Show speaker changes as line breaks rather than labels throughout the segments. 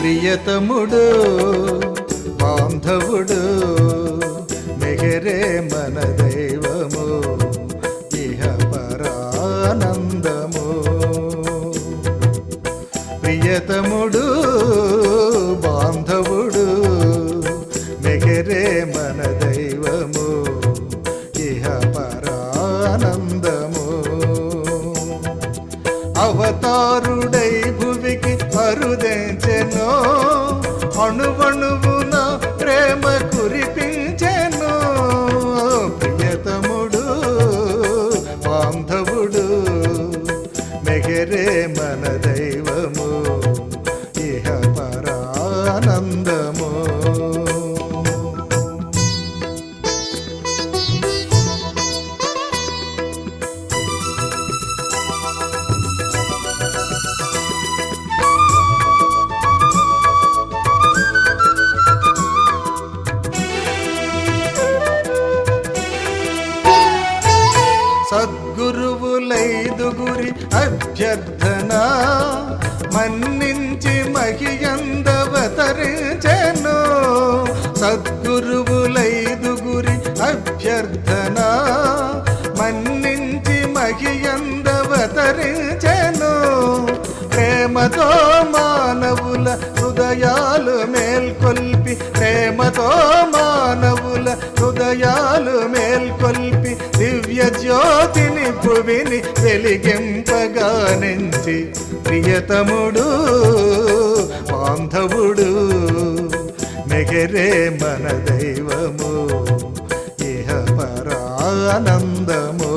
ప్రియతముడు బాంధవుడు మెగరే మన దైవము ఇహ పరానందము. ప్రియతముడు సద్గురువులైదుగురి అభ్యర్థన మన్నించి మహియందవతరించెను. సద్గురువులైదుగురి అభ్యర్థన మన్నించి మహియందవతరించెను. ప్రేమతో హృదయాలు మేల్కొల్పి ప్రేమతో మానవుల హృదయాలు మేల్కొల్పి దివ్య జ్యోతిని భువిని వెలిగింపగానించి ప్రియతముడు బాంధవుడు మెగరే మన దైవము ఇహ పరానందము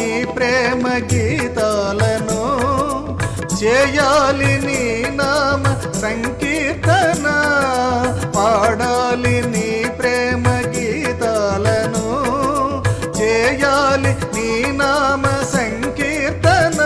నీ ప్రేమ గీతాలను చేయాలి నీ నామ సంకీర్తన. పాడాలి నీ ప్రేమ గీతాలను చేయాలి నీ నామ సంకీర్తన.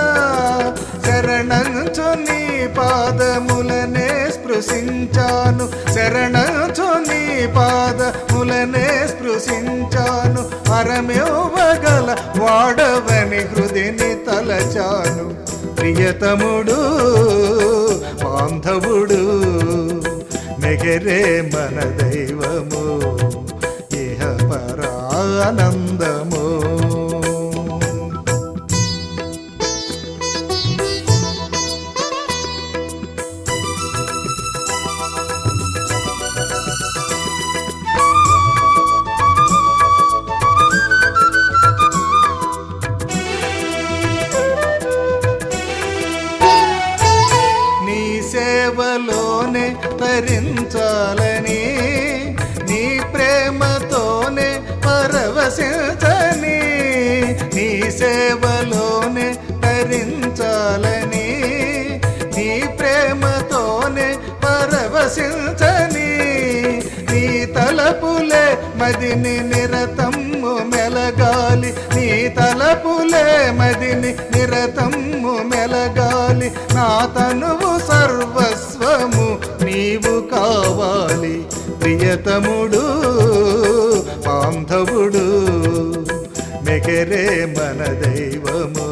శరణంచు నీ పాదములనే స్పృశించాను. శరణంచు నీ పాదములనే స్పృశించాను తలచాను అరమివ్వగల వాడవని హృదిని తలచాను. ప్రియతముడు బాంధవుడు మెగరే మన దైవము ఇహ పరానందము సేవలోనే నీ ప్రేమతోనే పరవశించని నీ సేవలోనే తరించాలని నీ ప్రేమతోనే పరవశించని నీ తలపులే మదిని నిరతమ్ము మెలగాలి. నీ తలపులే మదిని నిరతమ్ము మెలగాలి. నా తనువు ప్రియతముడు బాంధవుడు మెగరే మన దైవము.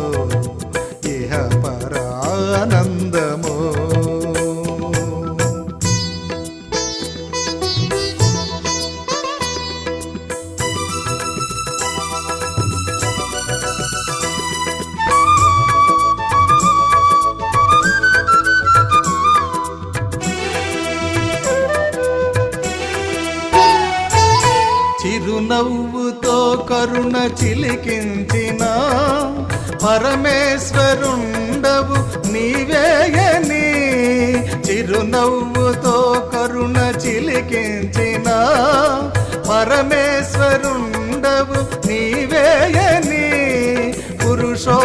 చిరునవ్వుతో కరుణ చిలికించిన పరమేశ్వరుండవు నీవేయని చిరునవ్వుతో కరుణ చిలికించిన పరమేశ్వరుండవు నీవేయని పురుషో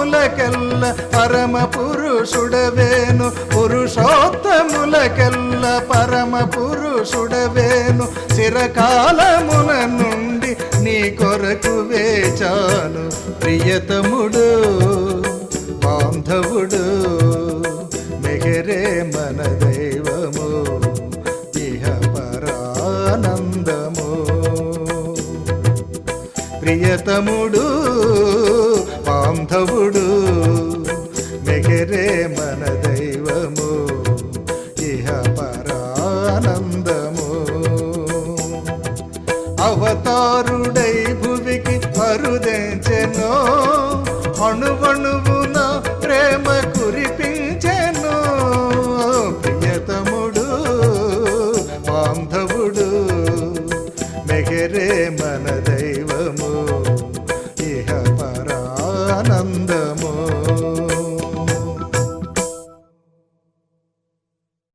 పురుషోత్తములకెల్ల పరమ పురుషుడవేను. పురుషోత్తములకెల్ల పరమ పురుషుడవేను. చిరకాలమున నుండి నీ కొరకు వేచాను ప్రియతముడు బాంధవుడు. మెగరే మన దైవము ఇహ పరానందము. ప్రియతముడు బాంధవుడు మెగరే మన దైవము ఇహ పరానందము. అవతారుడై భువికి పరుదెంచెనో అణువణువున ప్రేమ కురిపించెను. ప్రియతముడు బాంధవుడు మెగరే మన దైవము